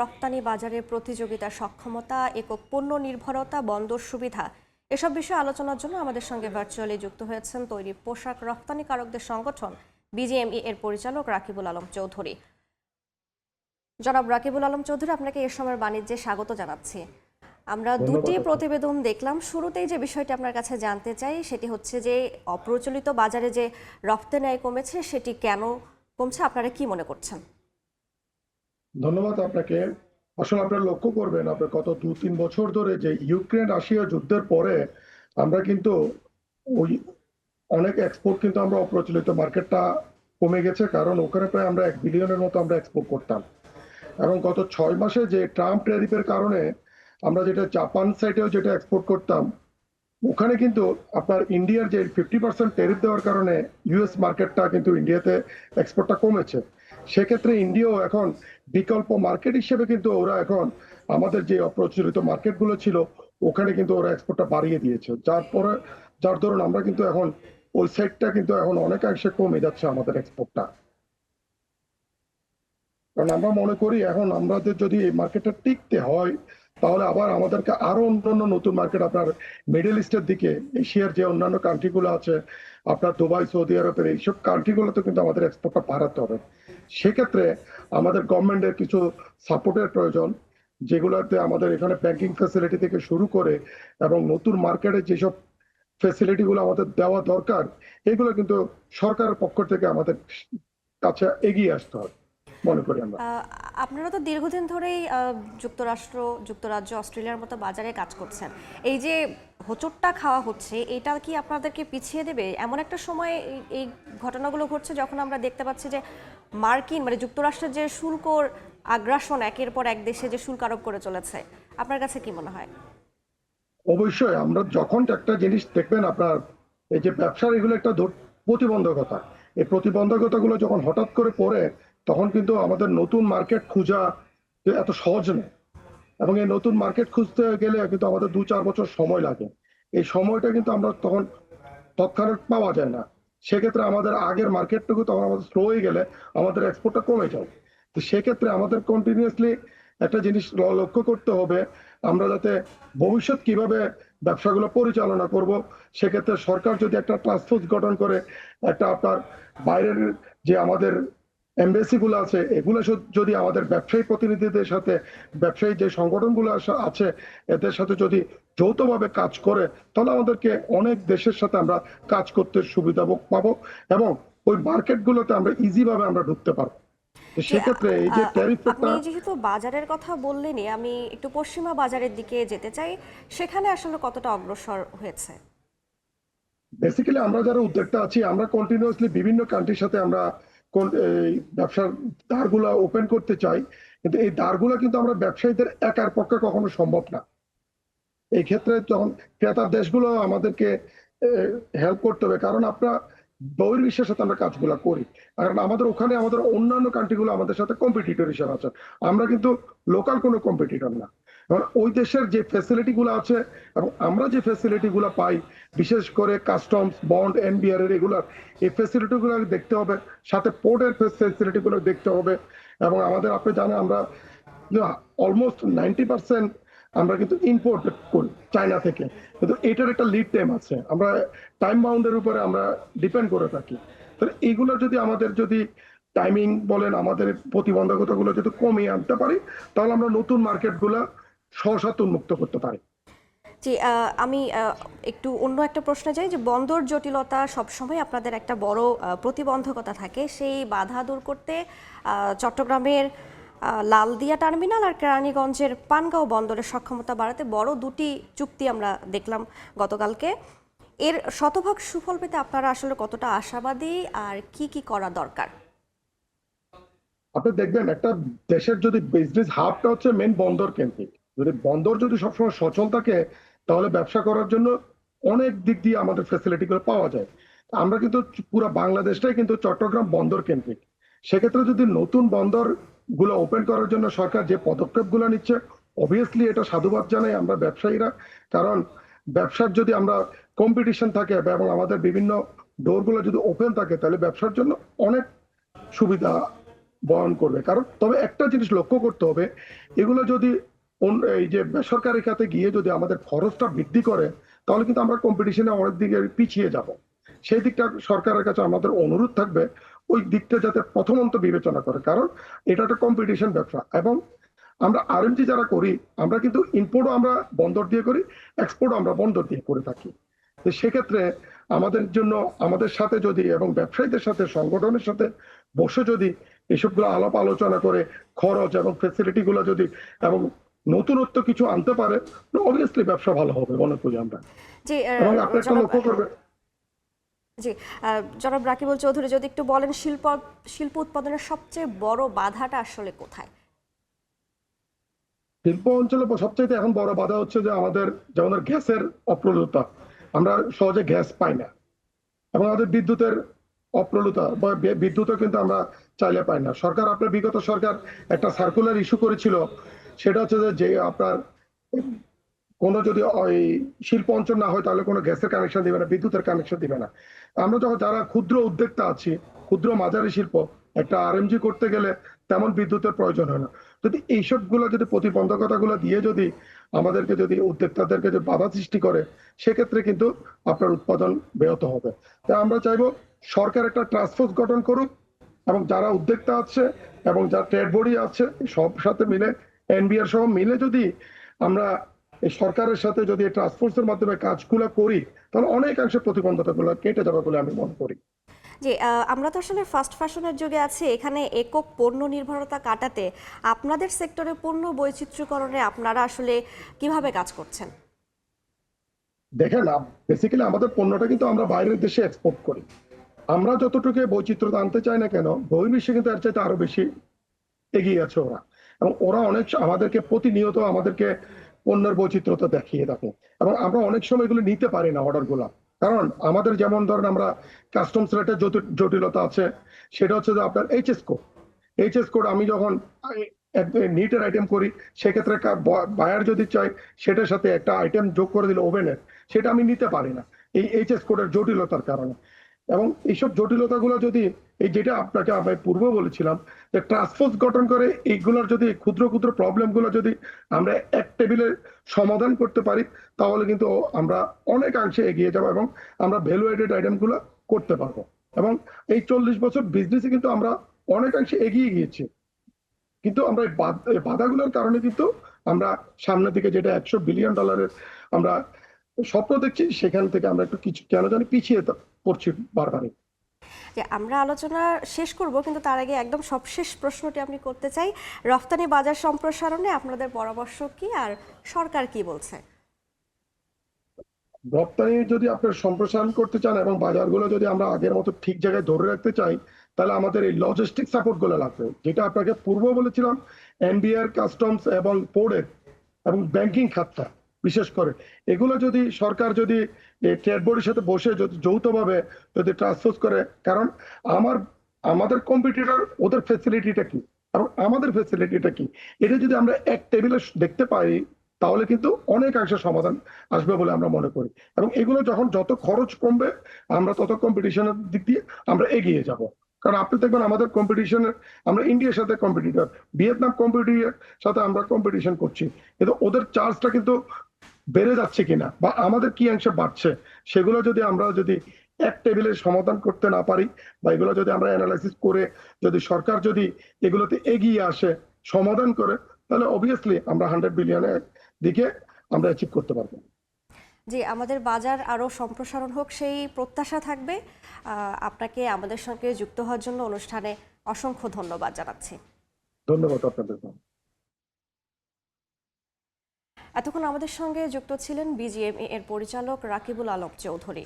রপ্তানি বাজারে প্রতিযোগিতা সক্ষমতা একক পণ্য নির্ভরতা বন্দর সুবিধা এসব বিষয়ে আলোচনার জন্য আমাদের সঙ্গে ভার্চুয়ালি যুক্ত হয়েছেন তৈরি পোশাক রপ্তানিকারকদের সংগঠন বিজিএমই এর পরিচালক রাকিবুল আলম চৌধুরী। জনাব রাকিবুল আলম চৌধুরী আপনাকে এ সময়ের বাণিজ্যে স্বাগত জানাচ্ছি। আমরা দুটি প্রতিবেদন দেখলাম। শুরুতেই যে বিষয়টি আপনার কাছে জানতে চাই সেটি হচ্ছে যে অপ্রচলিত বাজারে যে রপ্তানি আয় কমেছে সেটি কেন কমছে? আপনারা কি মনে করছেন? ধন্যবাদ আপনাকে। আসলে আপনারা লক্ষ্য করবেন, আপনার গত দু তিন বছর ধরে যে ইউক্রেন রাশিয়া যুদ্ধের পরে আমরা কিন্তু ওই অনেক এক্সপোর্ট কিন্তু আমরা অপ্রচলিত মার্কেটটা কমে গেছে, কারণ ওখানে প্রায় আমরা এক বিলিয়নের মতো আমরা এক্সপোর্ট করতাম। এবং গত ছয় মাসে যে ট্রাম্প ট্যারিফের কারণে আমরা যেটা জাপান সাইডেও যেটা এক্সপোর্ট করতাম, ওখানে কিন্তু আপনার ইন্ডিয়ার যে ফিফটি পার্সেন্ট ট্যারিফ দেওয়ার কারণে ইউএস মার্কেটটা কিন্তু ইন্ডিয়াতে এক্সপোর্টটা কমেছে। সেক্ষেত্রে ইন্ডিয়াও এখন বিকল্প মার্কেট হিসেবে কিন্তু ওরা এখন আমাদের যে অপ্রচলিত মার্কেটগুলো ছিল, ওখানে কিন্তু ওরা এক্সপোর্টটা বাড়িয়ে দিয়েছে। যার পরে, যার ধরুন আমরা কিন্তু এখন ওই সেটটা কিন্তু এখন অনেকাংশে কমে যাচ্ছে আমাদের এক্সপোর্টটা কারণ আমরা মনে করি এখন আমাদের যদি এই মার্কেটটা টিকতে হয় তাহলে আবার আমাদেরকে আরও অন্যান্য নতুন মার্কেট আপনার মিডল ইস্টের দিকে এশিয়ার যে অন্যান্য কান্ট্রিগুলো আছে, আপনার দুবাই সৌদি আরবের এইসব কান্ট্রিগুলোতে কিন্তু আমাদের এক্সপোর্টটা বাড়াতে হবে। সেক্ষেত্রে আমাদের গভর্নমেন্টের কিছু সাপোর্টের প্রয়োজন, যেগুলোতে আমাদের এখানে ব্যাংকিং ফ্যাসিলিটি থেকে শুরু করে এবং নতুন মার্কেটে যেসব ফ্যাসিলিটি গুলো আমাদের দেওয়া দরকার, এগুলো কিন্তু সরকারের পক্ষ থেকে আমাদের কাছে এগিয়ে আসতে হবে। মনে করি আমরা। আপনারা তো দীর্ঘদিন ধরেই যুক্তরাষ্ট্র যুক্তরাজ্য অস্ট্রেলিয়ার মতো বাজারে কাজ করছেন। এই যে হোঁচটটা খাওয়া হচ্ছে এটা কি আপনাদেরকে পিছিয়ে দেবে? এমন একটা সময় এই- ঘটনাগুলো ঘটছে যখন আমরা দেখতে পাচ্ছি যে মার্কিন মানে যুক্তরাষ্ট্রের যে শুল্কর আগ্রাসন একের পর এক দেশে যে শুল্ক আরোপ করে চলেছে আপনার কাছে কি মনে হয়? অবশ্যই আমরা যখন একটা জিনিস দেখবেন আপনার এই যে ব্যবসার এগুলো একটা প্রতিবন্ধকতা। এই প্রতিবন্ধকতাগুলো যখন হঠাৎ করে পড়ে তখন কিন্তু আমাদের নতুন মার্কেট খোঁজা এত সহজ নয়। এবং এই নতুন মার্কেট খুঁজতে গেলে কিন্তু আমাদের দু চার বছর সময় লাগে। এই সময়টা কিন্তু আমরা তখন তৎক্ষণাৎ পাওয়া যায় না। সেক্ষেত্রে আমাদের আগের মার্কেটটুকু তখন আমাদের স্লো হয়ে গেলে আমাদের এক্সপোর্টটা কমে যায়। তো সেক্ষেত্রে আমাদের কন্টিনিউয়াসলি একটা জিনিস লক্ষ্য করতে হবে, আমরা যাতে ভবিষ্যৎ কীভাবে ব্যবসাগুলো পরিচালনা করব, সেক্ষেত্রে সরকার যদি একটা টাস্ক ফোর্স গঠন করে, একটা আপনার বাইরের যে আমাদের এমবেসি গুলো আছে এগুলো যদি আমাদের ব্যবসায়ী প্রতিনিধিদের সাথে ব্যবসায়ী যে সংগঠনগুলো আছে এদের সাথে যদি যৌথভাবে কাজ করে তাহলে আমাদেরকে অনেক দেশের সাথে আমরা কাজ করতে সুবিধা পাবো এবং ওই মার্কেটগুলোতে আমরা ইজি ভাবে আমরা ঢুকতে পারব। সেক্ষেত্রে এই যে আপনি যেহেতু বাজারের কথা বললেনই আমি একটু পশ্চিমা বাজারের দিকে যেতে চাই সেখানে আসলে কতটা অগ্রসর হয়েছে? বেসিক্যালি আমরা যারা উদ্যোক্তা আছি আমরা কন্টিনিউয়াসলি বিভিন্ন কান্ট্রির সাথে আমরা ব্যবসার দ্বারগুলো ওপেন করতে চাই, কিন্তু এই দ্বারগুলো কিন্তু আমরা ব্যবসায়ীদের একার পক্ষে কখনো সম্ভব না। এই ক্ষেত্রে যখন ক্রেতার দেশগুলো আমাদেরকে হেল্প করতে হবে। কারণ আমরা বহির্বিশ্বের সাথে আমরা কাজগুলো করি। কারণ আমাদের ওখানে আমাদের অন্যান্য কান্ট্রিগুলো আমাদের সাথে কম্পিটিটর হিসেবে আছে। আমরা কিন্তু লোকাল কোনো কম্পিটিটর না। এবার ওই দেশের যে ফ্যাসিলিটি গুলো আছে, এবং আমরা যে ফ্যাসিলিটি গুলো পাই, বিশেষ করে কাস্টমস বন্ড এনবিআর এর এগুলার এই ফ্যাসিলিটি গুলো দেখতে হবে। সাথে পোর্টের ফ্যাসিলিটি গুলো দেখতে হবে। এবং আমাদের, আপনি জানেন, আমরা অলমোস্ট নাইনটি পার্সেন্ট আমরা কিন্তু ইম্পোর্ট করি চায়না থেকে। কিন্তু এটার একটা লিড টাইম আছে। আমরা টাইম বাউন্ডের উপরে আমরা ডিপেন্ড করে থাকি। তাহলে এগুলো যদি আমাদের যদি টাইমিং বলেন, আমাদের প্রতিবন্ধকতাগুলো যদি কমিয়ে আনতে পারি, তাহলে আমরা নতুন মার্কেটগুলো সহসাত উন্মুক্ত করতে পারি। জি আমি একটু অন্য একটা প্রশ্নে যাই যে, বন্দর জটিলতা সবসময় আপনাদের একটা বড় প্রতিবন্ধকতা থাকে। সেই বাধা দূর করতে চট্টগ্রামের লালদিয়া টার্মিনাল আর কেরানীগঞ্জের পানগাঁও বন্দরের সক্ষমতা বাড়াতে বড় দুটি চুক্তি আমরা দেখলাম গতকালকে। এর শতভাগ সুফল পেতে আপনারা আসলে কতটা আশাবাদী আর কি কি করা দরকার? আপনি দেখবেন, একটা দেশের যদি বিজনেস হাবটা হচ্ছে মেন বন্দর কেন্দ্রিক যদি বন্দর যদি সবসময় সচল থাকে, তাহলে ব্যবসা করার জন্য অনেক দিক দিয়ে আমাদের ফেসিলিটি গুলো পাওয়া যায়। আমরা কিন্তু পুরো বাংলাদেশটাই কিন্তু চট্টগ্রাম বন্দর কেন্দ্রিক সেক্ষেত্রে যদি নতুন বন্দর গুলো ওপেন করার জন্য সরকার যে পদক্ষেপগুলো নিচ্ছে অবভিয়াসলি এটা সাধুবাদ জানাই আমরা ব্যবসায়ীরা। কারণ ব্যবসার যদি আমরা কম্পিটিশন থাকে এবং আমাদের বিভিন্ন ডোরগুলো যদি ওপেন থাকে, তাহলে ব্যবসার জন্য অনেক সুবিধা বহন করবে। কারণ তবে একটা জিনিস লক্ষ্য করতে হবে, এগুলো যদি এই যে বেসরকারি খাতে গিয়ে যদি আমাদের খরচটা বৃদ্ধি করে, তাহলে কিন্তু আমরা কম্পিটিশনে অনেক দিকে পিছিয়ে যাব। সেই দিকটা সরকারের কাছে আমাদের অনুরোধ থাকবে। ওই দিকটা যাতে প্রথম প্রথমন্ত বিবেচনা করে। কারণ এটা একটা কম্পিটিশন ব্যবসা এবং আমরা আরএমজি যারা করি আমরা কিন্তু ইম্পোর্টও আমরা বন্দর দিয়ে করি এক্সপোর্টও আমরা বন্দর দিয়ে করে থাকি। তো সেক্ষেত্রে আমাদের জন্য আমাদের সাথে যদি এবং ব্যবসায়ীদের সাথে সংগঠনের সাথে বসে যদি এসবগুলো আলাপ আলোচনা করে খরচ এবং ফেসিলিটি গুলো যদি এবং নতুনত্ব কিছু আনতে পারে অবভিয়াসলি ব্যবসা ভালো হবে মনে করি আমরা। এবং আপনি একটা লক্ষ্য করবেন জি জনাব রাকিবুল চৌধুরী, যদি একটু বলেন শিল্প শিল্প উৎপাদনের সবচেয়ে বড় বাধাটা আসলে কোথায়? শিল্প অঞ্চলে সবচাইতে এখন বড় বাধা হচ্ছে যে আমাদের যেমন গ্যাসের অপ্রলুতা আমরা সহজে গ্যাস পাই না। এবং আমাদের বিদ্যুতের অপ্রলুতা বা বিদ্যুৎও কিন্তু আমরা চাইলে পাই না। সরকার, আপনার বিগত সরকার একটা সার্কুলার ইস্যু করেছিল, সেটা হচ্ছে যে আপনার কোনো যদি ওই শিল্প অঞ্চল না হয়, তাহলে কোনো গ্যাসের কানেকশন দিবে না, বিদ্যুতের কানেকশন দিবে না। আমরা যখন, যারা ক্ষুদ্র উদ্যোক্তা আছি, ক্ষুদ্র মাঝারি শিল্প, একটা আরএমজি করতে গেলে তেমন বিদ্যুতের প্রয়োজন হয় না। যদি এইসবগুলো যদি প্রতিবন্ধকতা গুলো দিয়ে যদি আমাদেরকে যদি উদ্যোক্তাদেরকে যদি বাধা সৃষ্টি করে, সেক্ষেত্রে কিন্তু আপনার উৎপাদন ব্যাহত হবে। তাই আমরা চাইব সরকার একটা ট্রান্সফোর্স গঠন করুক, এবং যারা উদ্যোক্তা আছে এবং যারা ট্রেড বডি আছে, সব সাথে মিলে এনবিআর সহ মিলে যদি আমরা এই সরকারের সাথে যদি ট্রান্সফোর্সের মাধ্যমে কাজগুলো করি তাহলে অনেকাংশে প্রতিবন্ধকতাগুলো কেটে যাবে বলে আমি মনে করি। জি আহ, আমরা তো আসলে ফাস্ট ফ্যাশনের যুগে আছি এখানে একক পণ্য নির্ভরতা কাটাতে আপনাদের সেক্টরে পণ্য বৈচিত্র্যকরণে আপনারা আসলে কীভাবে কাজ করছেন? দেখেন বেসিক্যালি আমাদের পণ্যটা কিন্তু আমরা বাইরের দেশে এক্সপোর্ট করি। আমরা যতটুকু বৈচিত্র্য আনতে চাই না কেন বহির্বিশ্বে কিন্তু এর চাইতে আরও বেশি এগিয়ে আছে ওরা। এবং ওরা অনেক আমাদেরকে প্রতিনিয়ত আমাদেরকে পণ্যের বৈচিত্র্যতা দেখিয়ে থাকে এবং আমরা অনেক সময় এগুলো নিতে পারি না অর্ডারগুলা কারণ আমাদের যেমন ধরেন আমরা কাস্টমস রেটের জটিলতা আছে, সেটা হচ্ছে যে আপনার এইচএস কোড এইচএস কোড আমি যখন নিটের আইটেম করি, সেক্ষেত্রে বায়ার যদি চাই সেটার সাথে একটা আইটেম যোগ করে দিলে ওভেনের সেটা আমি নিতে পারি না। এই এইচএস কোডের জটিলতার কারণে। এবং এইসব জটিলতাগুলো যদি এই যেটা আপনাকে আমি পূর্ব বলেছিলাম, যে ট্রান্সফোর্স গঠন করে এইগুলোর যদি ক্ষুদ্র ক্ষুদ্র প্রবলেমগুলো যদি আমরা এক টেবিলে সমাধান করতে পারি, তাহলে কিন্তু আমরা অনেকাংশে এগিয়ে যাব এবং আমরা ভ্যালু এডেড আইটেমগুলো করতে পারব। এবং এই চল্লিশ বছর বিজনেসে কিন্তু আমরা অনেকাংশে এগিয়ে গিয়েছি। কিন্তু আমরা এই বাধ- এই বাধাগুলোর কারণে কিন্তু আমরা সামনের দিকে যেটা একশো বিলিয়ন ডলারের আমরা স্বপ্ন দেখছি, সেখান থেকে আমরা একটু কিছু কেন জানি পিছিয়ে পড়ছি বারবারই। যে আমরা আলোচনা শেষ করব কিন্তু তার আগে একদম সবশেষ প্রশ্নটি আপনি করতে চাই। রফতানি বাজার সম্প্রসারণে আপনাদের পরামর্শ কি আর সরকার কি বলছে? রপ্তানি যদি আপনার সম্প্রসারণ করতে চান এবং বাজারগুলো যদি আমরা আগের মতো ঠিক জায়গায় ধরে রাখতে চাই তাহলে আমাদের এই লজিস্টিক সাপোর্টগুলো লাগবে। যেটা আপনাকে পূর্ব বলেছিলাম এনবিআর কাস্টমস এবং পোর্টের এবং ব্যাংকিং খাতটা। বিশেষ করে। এগুলো যদি সরকার যদি ট্রেড বোর্ডের সাথে বসে যদি যৌথভাবে যদি ট্রান্সফোর্স করে, কারণ আমার, আমাদের কম্পিটিটর ওদের ফেসিলিটিটা কি? এবং আমাদের ফেসিলিটিটা কি? এটা যদি আমরা এক টেবিলে দেখতে পাই, তাহলে কিন্তু অনেকাংশে সমাধান আসবে বলে আমরা মনে করি। এবং এগুলো যখন যত খরচ কমবে, আমরা তত কম্পিটিশনের দিক দিয়ে আমরা এগিয়ে যাব। কারণ আপনি দেখবেন আমাদের কম্পিটিশনের আমরা ইন্ডিয়ার সাথে কম্পিটিটর ভিয়েতনাম কম্পিটিটর সাথে আমরা কম্পিটিশন করছি। কিন্তু ওদের চার্জটা কিন্তু বেড়ে যাচ্ছে কিনা বা আমাদের কি অংশে বাড়ছে সেগুলো যদি আমরা যদি এক টেবিলে সমাধান করতে না পারি বা এগুলো যদি আমরা অ্যানালাইসিস করে যদি সরকার যদি এগুলোতে এগিয়ে আসে সমাধান করে তাহলে অবভিয়াসলি আমরা হান্ড্রেড বিলিয়নের দিকে আমরা অ্যাচিভ করতে পারব। জি আমাদের বাজার আরও সম্প্রসারণ হোক সেই প্রত্যাশা থাকবে। আপনাকে আমাদের সঙ্গে যুক্ত হওয়ার জন্য অনুষ্ঠানে অসংখ্য ধন্যবাদ জানাচ্ছি। ধন্যবাদ আপনাদের। এতক্ষণ আমাদের সঙ্গে যুক্ত ছিলেন বিজিএমএ এর পরিচালক রাকিবুল আলম চৌধুরী।